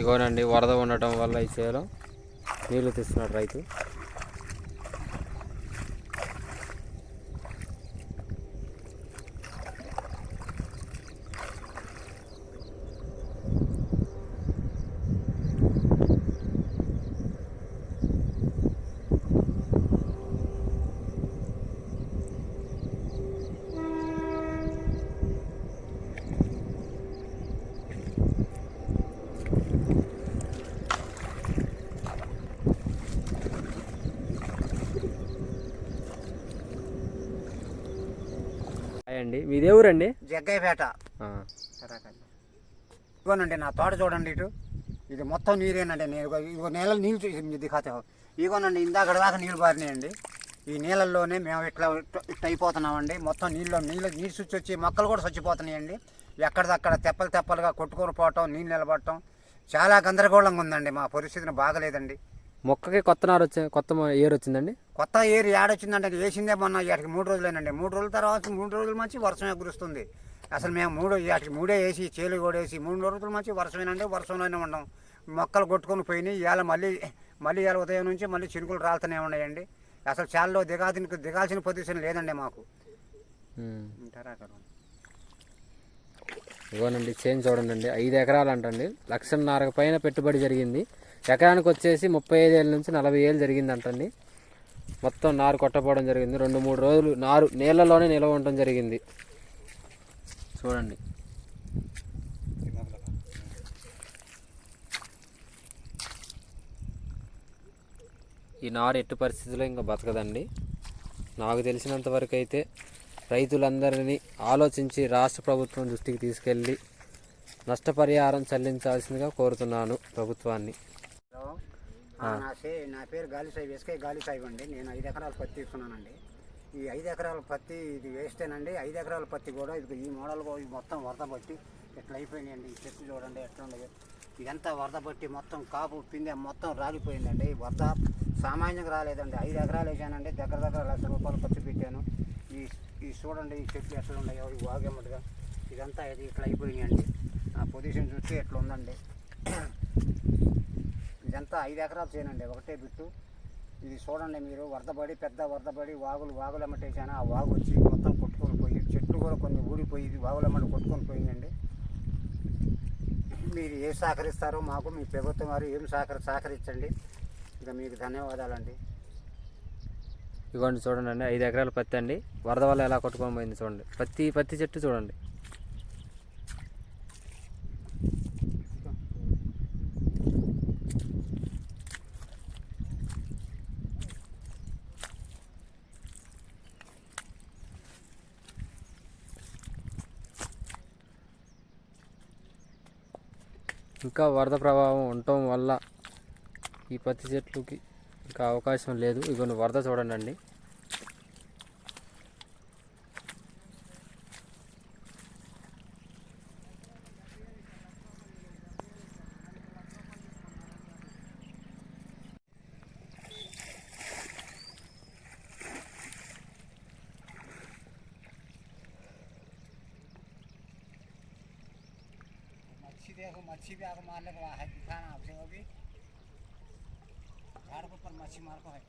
ఇగోనండి వరద ఉండటం వల్ల ఈ చేలో నీళ్ళు తీస్తున్నాడు రైతు. అండి. మీదే ఊరండి? జగ్గయ్యపేట. ఇగోనండి నా తోట చూడండి ఇటు. ఇది మొత్తం నీరేనండి. నేను ఇగో- నీళ్ళ నీళ్ళు చూసి దిఖాతే ఇగోనండి ఇందాక దాకా నీళ్ళు బారినాయండి ఈ నీళ్ళల్లోనే మేము ఇట్లా ఇట్లా- ఇట్లా అయిపోతున్నామండి. మొత్తం నీళ్ళు నీళ్ళు నీరు స్విచ్ వచ్చి మొక్కలు కూడా చచ్చిపోతున్నాయండి. ఎక్కడిదక్కడ తెప్పలు తెప్పలుగా కొట్టుకొని పోవటం నీళ్ళు నిలబడటం చాలా గందరగోళంగా ఉందండి. మా పరిస్థితిని బాగలేదండి. మొక్కకి కొత్త నారు వచ్చి కొత్త ఏరు వచ్చిందండి? కొత్త ఏరు ఏడొచ్చిందంటే వేసిందే మొన్న ఇక్కడికి మూడు రోజులేనండి మూడు రోజుల తర్వాత మూడు రోజుల మంచి వర్షమే కురుస్తుంది అసలు మేము మూడు ఇక్కడికి మూడే వేసి చేలు కూడా వేసి మూడు రోజుల మంచి వర్షమేనండి వర్షంలోనే ఉన్నాం. మొక్కలు కొట్టుకొని పోయినాయి. ఇవాళ మళ్ళీ మళ్ళీ ఇవాళ ఉదయం నుంచి మళ్ళీ చినుకులు రాలుతూనే ఉన్నాయండి. అసలు చాలలో దిగాల్సిన దిగాల్సిన పొజిషన్ లేదండి మాకు? ఇగోనండి చేంజ్ చూడండి ఐదు ఎకరాలు అంటండి. లక్షన్నర పైన పెట్టుబడి జరిగింది. ఎకరానికి వచ్చేసి ముప్పై ఐదు ఏళ్ళ నుంచి నలభై ఏళ్ళు జరిగిందంటండి మొత్తం నారు కొట్టపోవడం జరిగింది. రెండు మూడు రోజులు నారు నీళ్ళలోనే నిల్వ ఉండటం జరిగింది. చూడండి. ఈ నారు ఎట్టి పరిస్థితుల్లో ఇంకా బతకదండి. నాకు తెలిసినంత వరకు అయితే రైతులందరినీ ఆలోచించి రాష్ట్ర ప్రభుత్వం దృష్టికి తీసుకెళ్ళి నష్టపరిహారం చెల్లించాల్సిందిగా కోరుతున్నాను ప్రభుత్వాన్ని. నా సే నా పేరు గాలి సాహిబ్ ఎస్కే గాలి సాహిబ్ అండి. నేను ఐదు ఎకరాల పత్తి తీసుకున్నానండి. ఈ ఐదు ఎకరాల పత్తి ఇది వేస్తేనండి ఐదు ఎకరాల పత్తి కూడా ఇది ఈ మోడల్ మొత్తం వరద పట్టి ఎట్లా అయిపోయినాయండి? ఈ చెట్టు చూడండి ఎట్లా ఉండదు ఇదంతా వరద పట్టి మొత్తం కాపు పిందె మొత్తం రాలిపోయిందండి. ఈ వరద సామాన్యంగా రాలేదండి. ఐదు ఎకరాలు వేసానండి. దగ్గర దగ్గర లక్ష రూపాయలు ఖర్చు పెట్టాను. ఈ ఈ చూడండి ఈ చెట్లు ఎట్లా ఉన్నాయో ఈ వాగేమట్టుగా ఇదంతా ఇది ఇట్లా అయిపోయినాయండి. ఆ పొజిషన్ చూస్తే ఎట్లా ఉందండి. ఇదంతా ఐదు ఎకరాలు చేయనండి ఒకటే బిట్టు. ఇది చూడండి మీరు వరదపడి పెద్ద వరదపడి వాగులు వాగులు అమ్మటేసాను ఆ వాగు వచ్చి మొత్తం కొట్టుకొని పోయి చెట్లు కూడా కొన్ని ఊడిపోయి వాగులు ఎమ్మటి కొట్టుకొని పోయిందండి. మీరు ఏ సహకరిస్తారో మాకు మీ ప్రభుత్వం వారు ఏం సహకరి సహకరించండి. ఇక మీకు ధన్యవాదాలండి. ఇవ్వండి చూడండి అండి ఐదు ఎకరాల పత్తి అండి. వరద వల్ల ఎలా కొట్టుకొని పోయింది చూడండి. పత్తి పత్తి చెట్టు చూడండి. ఇంకా వరద ప్రభావం ఉండటం వల్ల ఈ పత్తి చెట్లుకి ఇంకా అవకాశం లేదు. ఇవన్నీ వరద చూడండి मच्छी देखो, मच्छी भी आपको मारने को है दिखाना आपसे अभी झाड़ के ऊपर मच्छी मार को है।